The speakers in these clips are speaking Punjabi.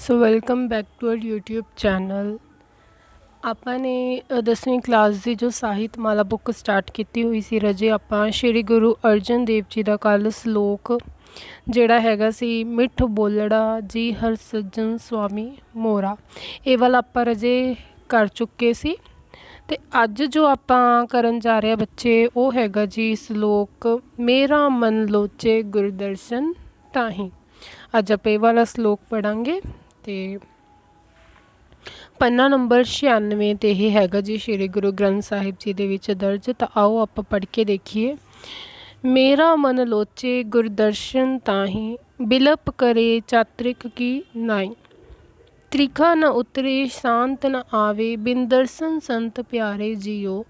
So welcome back to our YouTube channel ਆਪਾਂ ਨੇ ਦਸਵੀਂ ਕਲਾਸ ਦੀ ਜੋ ਸਾਹਿਤ ਮਾਲਾ ਬੁੱਕ ਸਟਾਰਟ ਕੀਤੀ ਹੋਈ ਸੀ ਰਜੇ, ਆਪਾਂ ਸ਼੍ਰੀ ਗੁਰੂ ਅਰਜਨ ਦੇਵ ਜੀ ਦਾ ਕੱਲ ਸ਼ਲੋਕ, ਜਿਹੜਾ ਹੈਗਾ ਸੀ, ਮਿੱਠ ਬੋਲੜਾ ਜੀ ਹਰ ਸੱਜਣ ਸੁਆਮੀ ਮੋਰਾ। ਇਹ ਵਾਲਾ ਆਪਾਂ ਰਜੇ ਕਰ ਚੁੱਕੇ ਸੀ। ਤੇ ਅੱਜ ਜੋ ਆਪਾਂ ਕਰਨ ਜਾ ਰਹੇ ਆ ਬੱਚੇ, ਉਹ ਹੈਗਾ ਜੀ ਸ਼ਲੋਕ, ਮੇਰਾ ਮਨ ਲੋਚੇ ਗੁਰਦਰਸ਼ਨ ਤਾਹੀਂ। ਅੱਜ ਆਪਾਂ ਇਹ ਵਾਲਾ ਸ਼ਲੋਕ ਪੜਾਂਗੇ ਤੇ ਪੰਨਾ ਨੰਬਰ 96 ਤੇ ਇਹ ਹੈਗਾ ਜੀ, ਸ਼੍ਰੀ ਗੁਰੂ ਗ੍ਰੰਥ ਸਾਹਿਬ ਜੀ ਦੇ ਵਿੱਚ ਦਰਜ, ਤਾਂ ਆਓ ਆਪਾਂ ਪੜ੍ਹ ਕੇ ਦੇਖੀਏ। ਮੇਰਾ ਮਨ ਲੋਚੇ ਗੁਰਦਰਸ਼ਨ ਤਾਹੀਂ, ਬਿਲਪ ਕਰੇ ਚਾਤ੍ਰਿਕ ਕੀ ਨਾਈ ਤ੍ਰਿਖਾ ਨ ਉਤਰੇ, ਸ਼ਾਂਤ ਨ ਆਵੇ ਬਿਨ ਦਰਸ਼ਨ ਸੰਤ ਪਿਆਰੇ ਜੀਓ।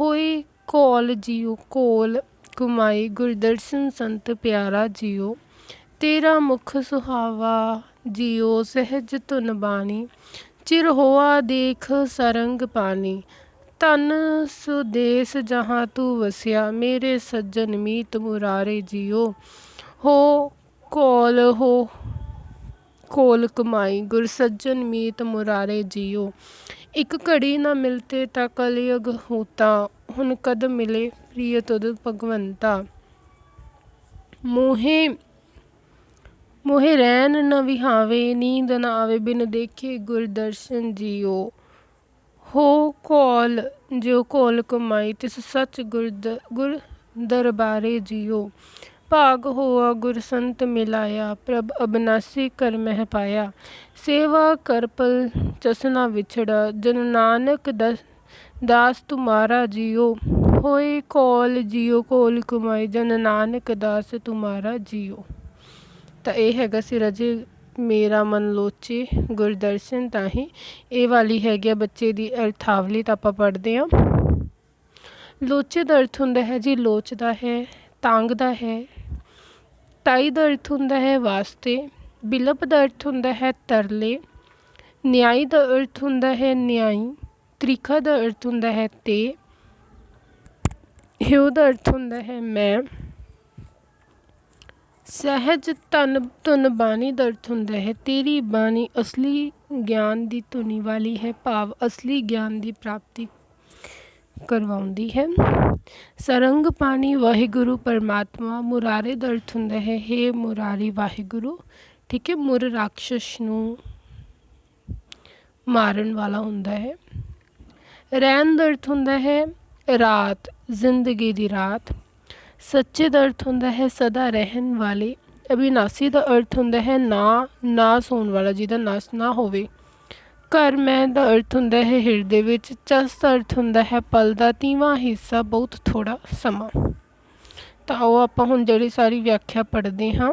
ਹੋਏ ਕੋਲ ਜੀਓ ਕੋਲ ਕੁਮਾਈ ਗੁਰਦਰਸ਼ਨ ਸੰਤ ਪਿਆਰਾ ਜੀਓ। ਤੇਰਾ ਮੁਖ ਸੁਹਾਵਾ ਜੀਓ ਸਹਿਜ ਧੁਨ ਬਾਣੀ, ਚਿਰ ਹੋਆ ਦੇਖ ਸਰੰਗ ਪਾਣੀ। ਧਨ ਸੁਦੇਸ ਜਹਾਂ ਤੂੰ ਵਸਿਆ, ਮੇਰੇ ਸੱਜਣ ਮੀਤ ਮੁਰਾਰੇ ਜੀਓ ਹੋ ਕੋਲ ਹੋ ਕੋਲ ਕਮਾਈ, ਗੁਰ ਸੱਜਣ ਮੀਤ ਮੁਰਾਰੇ ਜੀਓ ਇੱਕ ਘੜੀ ਨਾ ਮਿਲਤੇ ਤਾਂ ਕਲਯੁਗ ਹੋਤਾ, ਹੁਣ ਕਦ ਮਿਲੇ ਪ੍ਰਿਯ ਤੁਧ ਭਗਵੰਤਾ। ਮੋਹੇ ਮੋਹੇ ਰਹਿਣ ਨ ਵਿਹਾਵੇ, ਨੀਂਦ ਨ ਆਵੇ, ਬਿਨ ਦੇਖੇ ਗੁਰ ਦਰਸ਼ਨ ਜੀਓ। ਹੋ ਕੋਲ ਜੋ ਕੋਲ ਕਮਾਈ, ਤਿਸ ਸੱਚ ਗੁਰ ਗੁਰ ਦਰਬਾਰੇ ਜੀਓ। ਭਾਗ ਹੋਆ, ਗੁਰ ਸੰਤ ਮਿਲਾਇਆ, ਪ੍ਰਭ ਅਬਨਾਸੀ ਕਰ ਮਹਿ ਪਾਇਆ। ਸੇਵਾ ਕਰ ਪਲ ਚਸਨਾ ਵਿਛੜਾ, ਜਨ ਨਾਨਕ ਦਸ ਦਾਸ ਤੁਮਾਰਾ ਜੀਓ। ਹੋਏ ਕੋਲ ਜੀਓ ਕੋਲ ਕਮਾਈ, ਜਨ ਨਾਨਕ ਦਾਸ ਤੁਮਾਰਾ ਜੀਓ। ਤਾਂ ਇਹ ਹੈਗਾ ਸੀ ਰਾਜੇ ਮੇਰਾ ਮਨ ਲੋਚੇ, ਗੁਰਦਰਸ਼ਨ ਤਾਹੀਂ। ਇਹ ਵਾਲੀ ਹੈਗੀ ਆ ਬੱਚੇ ਦੀ ਅਰਥਾਵਲੀ ਤਾਂ ਆਪਾਂ ਪੜ੍ਹਦੇ ਹਾਂ ਲੋਚੇ ਦਾ ਅਰਥ ਹੁੰਦਾ ਹੈ ਜੀ ਲੋਚਦਾ ਹੈ, ਤਾਂਗਦਾ ਹੈ। ਤਾਈ ਦਾ ਅਰਥ ਹੁੰਦਾ ਹੈ ਵਾਸਤੇ। ਬਿਲਪ ਦਾ ਅਰਥ ਹੁੰਦਾ ਹੈ ਤਰਲੇ। ਨਿਆਈ ਦਾ ਅਰਥ ਹੁੰਦਾ ਹੈ ਨਿਆਈ। ਤ੍ਰਿਖਾ ਦਾ ਅਰਥ ਹੁੰਦਾ ਹੈ ਤੇ। ਹਿਉ ਦਾ ਅਰਥ ਹੁੰਦਾ ਹੈ ਮੈਂ। ਸਹਿਜ ਧਨ, ਧੁਨ ਬਾਣੀ ਦਾ ਅਰਥ ਹੁੰਦਾ ਹੈ। ਤੇਰੀ ਬਾਣੀ ਅਸਲੀ ਗਿਆਨ ਦੀ ਧੁਨੀ ਵਾਲੀ ਹੈ। ਭਾਵ ਅਸਲੀ ਗਿਆਨ ਦੀ ਪ੍ਰਾਪਤੀ ਕਰਵਾਉਂਦੀ ਹੈ। ਸਰੰਗ ਪਾਣੀ, ਵਾਹਿਗੁਰੂ ਪਰਮਾਤਮਾ, ਮੁਰਾਰੇ ਦਾ ਅਰਥ ਹੁੰਦਾ ਹੈ। ਹੇ ਮੁਰਾਰੀ ਵਾਹਿਗੁਰੂ, ਠੀਕ ਹੈ, ਮੁਰ ਰਾਖਸ਼ ਨੂੰ ਮਾਰਨ ਵਾਲਾ ਹੁੰਦਾ ਹੈ। ਰਹਿਣ ਦਾ ਅਰਥ ਹੁੰਦਾ ਹੈ। ਰਾਤ, ਜ਼ਿੰਦਗੀ ਦੀ ਰਾਤ। ਸੱਚੇ ਦਾ ਅਰਥ ਹੁੰਦਾ ਹੈ ਸਦਾ ਰਹਿਣ ਵਾਲੇ। ਅਬਿਨਾਸੀ ਦਾ ਅਰਥ ਹੁੰਦਾ ਹੈ ਨਾ ਨਾਸ ਹੋਣ ਵਾਲਾ, ਜਿਹਦਾ ਨਾਸ ਨਾ ਹੋਵੇ। ਘਰ ਮੈਂ ਦਾ ਅਰਥ ਹੁੰਦਾ ਹੈ ਹਿਰਦੇ ਵਿੱਚ, ਚਸ ਦਾ ਅਰਥ ਹੁੰਦਾ ਹੈ ਪਲ ਦਾ, ਤੀਵਾਂ ਹਿੱਸਾ ਬਹੁਤ ਥੋੜਾ ਸਮਾਂ। ਤਾਂ ਉਹ ਆਪਾਂ ਹੁਣ ਜਿਹੜੀ ਸਾਰੀ ਵਿਆਖਿਆ ਪੜ੍ਹਦੇ ਹਾਂ।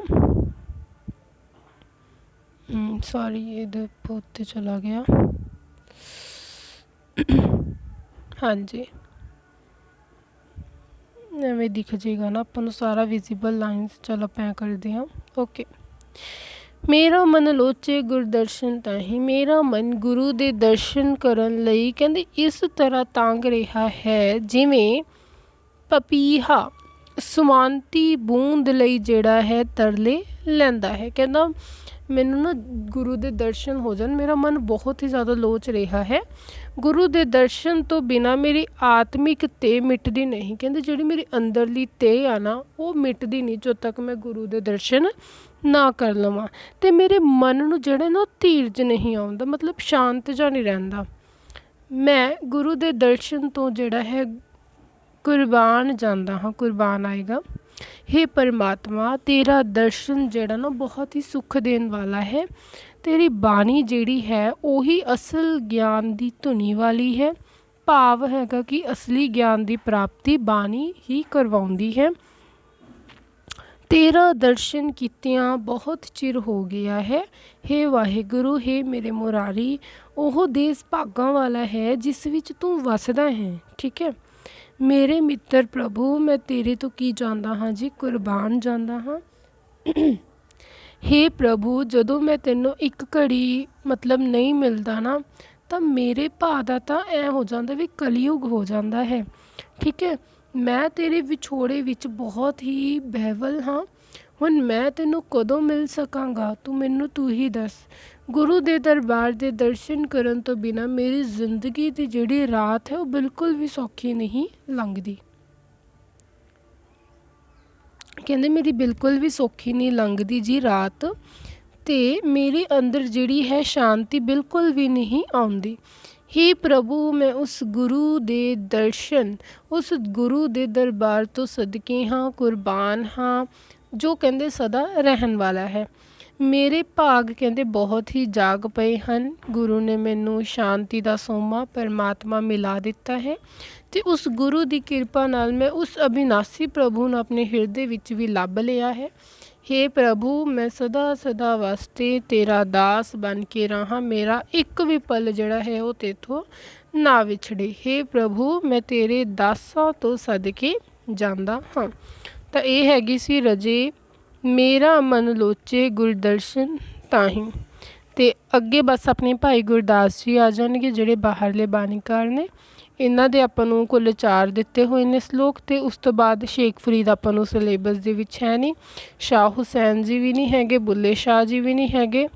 ਸੌਰੀ ਇਹਦੇ ਉੱਤੇ ਚਲਾ ਗਿਆ। ਹਾਂਜੀ। ਐਵੇਂ ਦਿਖ ਜੇਗਾ ਨਾ, ਆਪਾਂ ਨੂੰ ਸਾਰਾ ਵਿਜ਼ੀਬਲ ਲਾਈਨਸ ਚਲ ਆਪਾਂ ਕਰਦੇ ਹਾਂ। ਓਕੇ ਮੇਰਾ ਮਨ ਲੋਚੇ ਗੁਰਦਰਸ਼ਨ ਤਾਹੀਂ, ਮੇਰਾ ਮਨ ਗੁਰੂ ਦੇ ਦਰਸ਼ਨ ਕਰਨ ਲਈ ਕਹਿੰਦੇ, ਇਸ ਤਰ੍ਹਾਂ ਤਾਂਗ ਰਿਹਾ ਹੈ, ਜਿਵੇਂ ਪਪੀਹਾ ਸੁਮਾਨਤੀ ਬੂੰਦ ਲਈ ਜਿਹੜਾ ਹੈ ਤਰਲੇ ਲੈਂਦਾ ਹੈ। ਕਹਿੰਦਾ ਮੈਨੂੰ ਨਾ ਗੁਰੂ ਦੇ ਦਰਸ਼ਨ ਹੋ ਜਾਣ, ਮੇਰਾ ਮਨ ਬਹੁਤ ਹੀ ਜ਼ਿਆਦਾ ਲੋਚ ਰਿਹਾ ਹੈ। ਗੁਰੂ ਦੇ ਦਰਸ਼ਨ ਤੋਂ ਬਿਨਾ ਮੇਰੀ ਆਤਮਿਕ ਤੇ ਮਿਟਦੀ ਨਹੀਂ। ਕਹਿੰਦੇ ਜਿਹੜੀ ਮੇਰੀ ਅੰਦਰਲੀ ਤੇ ਆ ਨਾ, ਉਹ ਮਿਟਦੀ ਨਹੀਂ ਜਦੋਂ ਤੱਕ ਮੈਂ ਗੁਰੂ ਦੇ ਦਰਸ਼ਨ ਨਾ ਕਰ ਲਵਾਂ। ਤੇ ਮੇਰੇ ਮਨ ਨੂੰ ਜਿਹੜਾ ਨਾ ਉਹ ਧੀਰਜ ਨਹੀਂ ਆਉਂਦਾ, ਮਤਲਬ ਸ਼ਾਂਤ ਜਿਹਾ ਨਹੀਂ ਰਹਿੰਦਾ। ਮੈਂ ਗੁਰੂ ਦੇ ਦਰਸ਼ਨ ਤੋਂ ਜਿਹੜਾ ਹੈ ਕੁਰਬਾਨ ਜਾਂਦਾ ਹਾਂ ਕੁਰਬਾਨ ਆਏਗਾ। ਹੇ ਪਰਮਾਤਮਾ, ਤੇਰਾ ਦਰਸ਼ਨ ਜਿਹੜਾ ਨਾ ਬਹੁਤ ਹੀ ਸੁੱਖ ਦੇਣ ਵਾਲਾ ਹੈ। ਤੇਰੀ ਬਾਣੀ ਜਿਹੜੀ ਹੈ, ਉਹੀ ਅਸਲ ਗਿਆਨ ਦੀ ਧੁਨੀ ਵਾਲੀ ਹੈ। ਭਾਵ ਹੈਗਾ ਕਿ ਅਸਲੀ ਗਿਆਨ ਦੀ ਪ੍ਰਾਪਤੀ ਬਾਣੀ ਹੀ ਕਰਵਾਉਂਦੀ ਹੈ। ਤੇਰਾ ਦਰਸ਼ਨ ਕੀਤਿਆਂ ਬਹੁਤ ਚਿਰ ਹੋ ਗਿਆ ਹੈ। ਹੇ ਵਾਹਿਗੁਰੂ, ਹੇ ਮੇਰੇ ਮੁਰਾਰੀ, ਉਹ ਦੇਸ ਭਾਗਾਂ ਵਾਲਾ ਹੈ, ਜਿਸ ਵਿੱਚ ਤੂੰ ਵਸਦਾ ਹੈ, ਠੀਕ ਹੈ? ਮੇਰੇ ਮਿੱਤਰ ਪ੍ਰਭੂ, ਮੈਂ ਤੇਰੇ ਤੋਂ ਕੀ ਚਾਹੁੰਦਾ ਹਾਂ ਜੀ? ਕੁਰਬਾਨ ਜਾਂਦਾ ਹਾਂ। ਹੇ ਪ੍ਰਭੂ, ਜਦੋਂ ਮੈਂ ਤੈਨੂੰ ਇੱਕ ਘੜੀ ਮਤਲਬ ਨਹੀਂ ਮਿਲਦਾ ਨਾ, ਤਾਂ ਮੇਰੇ ਭਾ ਦਾ ਤਾਂ ਐ ਹੋ ਜਾਂਦਾ ਵੀ ਕਲਯੁਗ ਹੋ ਜਾਂਦਾ ਹੈ। ਠੀਕ ਹੈ? ਮੈਂ ਤੇਰੇ ਵਿਛੋੜੇ ਵਿੱਚ ਬਹੁਤ ਹੀ ਬਹਿਵਲ ਹਾਂ। ਹੁਣ ਮੈਂ ਤੈਨੂੰ ਕਦੋਂ ਮਿਲ ਸਕਾਂਗਾ? ਤੂੰ ਮੈਨੂੰ ਤੂੰ ਹੀ ਦੱਸ। ਗੁਰੂ ਦੇ ਦਰਬਾਰ ਦੇ ਦਰਸ਼ਨ ਕਰਨ ਤੋਂ ਬਿਨਾਂ ਮੇਰੀ ਜ਼ਿੰਦਗੀ ਦੀ ਜਿਹੜੀ ਰਾਤ ਹੈ, ਉਹ ਬਿਲਕੁਲ ਵੀ ਸੌਖੀ ਨਹੀਂ ਲੰਘਦੀ। ਕਹਿੰਦੇ ਮੇਰੀ ਬਿਲਕੁਲ ਵੀ ਸੌਖੀ ਨਹੀਂ ਲੰਘਦੀ ਜੀ ਰਾਤ। ਤੇ ਮੇਰੇ ਅੰਦਰ ਜਿਹੜੀ ਹੈ ਸ਼ਾਂਤੀ ਬਿਲਕੁਲ ਵੀ ਨਹੀਂ ਆਉਂਦੀ। ਹੀ ਪ੍ਰਭੂ, ਮੈਂ ਉਸ ਗੁਰੂ ਦੇ ਦਰਸ਼ਨ, ਉਸ ਗੁਰੂ ਦੇ ਦਰਬਾਰ ਤੋਂ ਸਦਕੇ ਹਾਂ, ਕੁਰਬਾਨ ਹਾਂ। ਜੋ ਕਹਿੰਦੇ ਸਦਾ ਰਹਿਣ ਵਾਲਾ ਹੈ। ਮੇਰੇ ਭਾਗ ਕਹਿੰਦੇ ਬਹੁਤ ਹੀ ਜਾਗ ਪਏ ਹਨ। ਗੁਰੂ ਨੇ ਮੈਨੂੰ ਸ਼ਾਂਤੀ ਦਾ ਸੋਮਾ ਪਰਮਾਤਮਾ ਮਿਲਾ ਦਿੱਤਾ ਹੈ ਤੇ ਉਸ ਗੁਰੂ ਦੀ ਕਿਰਪਾ ਨਾਲ ਮੈਂ ਉਸ ਅਬਿਨਾਸੀ ਪ੍ਰਭੂ ਨੂੰ ਆਪਣੇ ਹਿਰਦੇ ਵਿੱਚ ਵੀ ਲੱਭ ਲਿਆ ਹੈ। ਹੇ ਪ੍ਰਭੂ, ਮੈਂ ਸਦਾ ਸਦਾ ਵਾਸਤੇ ਤੇਰਾ ਦਾਸ ਬਣ ਕੇ ਰਹਾ। ਮੇਰਾ ਇੱਕ ਵੀ ਪਲ ਜਿਹੜਾ ਹੈ ਉਹ ਤੇਥੋਂ ਨਾ ਵਿਛੜੇ। ਹੇ ਪ੍ਰਭੂ, ਮੈਂ ਤੇਰੇ ਦਾਸਾਂ ਤੋਂ ਸਦਕੇ ਜਾਂਦਾ ਹਾਂ। ਤਾਂ ਇਹ ਹੈਗੀ ਸੀ ਰਜੇ, ਮੇਰਾ ਮਨ ਲੋਚੇ ਗੁਰਦਰਸ਼ਨ ਤਾਹੀਂ। ਤੇ ਅੱਗੇ ਬਸ ਆਪਣੇ ਭਾਈ ਗੁਰਦਾਸ ਜੀ ਆ ਜਾਣਗੇ, ਜਿਹੜੇ ਬਾਹਰਲੇ ਬਾਣੀਕਾਰ ਨੇ। ਇਹਨਾਂ ਦੇ ਆਪਾਂ ਨੂੰ ਕੁੱਲ ਚਾਰ ਦਿੱਤੇ ਹੋਏ ਨੇ ਸ਼ਲੋਕ ਤੇ ਉਸ ਤੋਂ ਬਾਅਦ ਸ਼ੇਖ ਫਰੀਦ ਆਪਾਂ ਨੂੰ ਸਿਲੇਬਸ ਦੇ ਵਿੱਚ ਹੈ ਨਹੀਂ। ਸ਼ਾਹ ਹੁਸੈਨ ਜੀ ਵੀ ਨਹੀਂ ਹੈਗੇ, ਬੁੱਲੇ ਸ਼ਾਹ ਜੀ ਵੀ ਨਹੀਂ ਹੈਗੇ,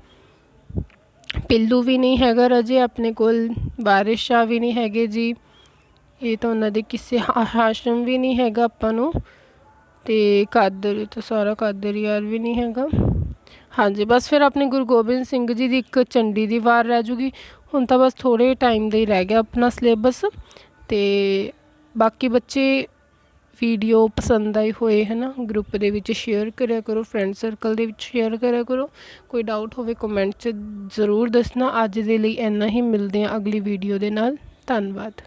ਪਿੱਲੂ ਵੀ ਨਹੀਂ ਹੈਗਾ ਰਜੇ ਆਪਣੇ ਕੋਲ, ਵਾਰਿਸ ਸ਼ਾਹ ਵੀ ਨਹੀਂ ਹੈਗੇ ਜੀ। ਇਹ ਤਾਂ ਉਹਨਾਂ ਦੇ ਕਿਸੇ ਹਾ- ਹਾਸ਼ਮ ਵੀ ਨਹੀਂ ਹੈਗਾ ਆਪਾਂ ਨੂੰ। ਤੇ ਕਾਦਰ ਤਾਂ ਸਾਰਾ ਕਾਦਰ ਯਾਰ ਵੀ ਨਹੀਂ ਹੈਗਾ। ਹਾਂਜੀ, ਬਸ ਫਿਰ ਆਪਣੇ ਗੁਰੂ ਗੋਬਿੰਦ ਸਿੰਘ ਜੀ ਦੀ ਇੱਕ ਚੰਡੀ ਦੀ ਵਾਰ ਰਹਿ ਜੂਗੀ। ਹੁਣ ਤਾਂ ਬਸ ਥੋੜੇ ਟਾਈਮ ਦਾ ਹੀ ਰਹਿ ਗਿਆ ਆਪਣਾ ਸਿਲੇਬਸ ਤੇ ਬਾਕੀ ਬੱਚੇ ਵੀਡੀਓ ਪਸੰਦ ਆਈ ਹੋਏ ਹੈ ਨਾ ਗਰੁੱਪ ਦੇ ਵਿੱਚ ਸ਼ੇਅਰ ਕਰਿਆ ਕਰੋ ਫਰੈਂਡ ਸਰਕਲ ਦੇ ਵਿੱਚ ਸ਼ੇਅਰ ਕਰਿਆ ਕਰੋ। ਕੋਈ ਡਾਊਟ ਹੋਵੇ ਕਮੈਂਟ 'ਚ ਜ਼ਰੂਰ ਦੱਸਣਾ। ਅੱਜ ਦੇ ਲਈ ਇੰਨਾ ਹੀ, ਮਿਲਦੇ ਹਾਂ ਅਗਲੀ ਵੀਡੀਓ ਦੇ ਨਾਲ। ਧੰਨਵਾਦ।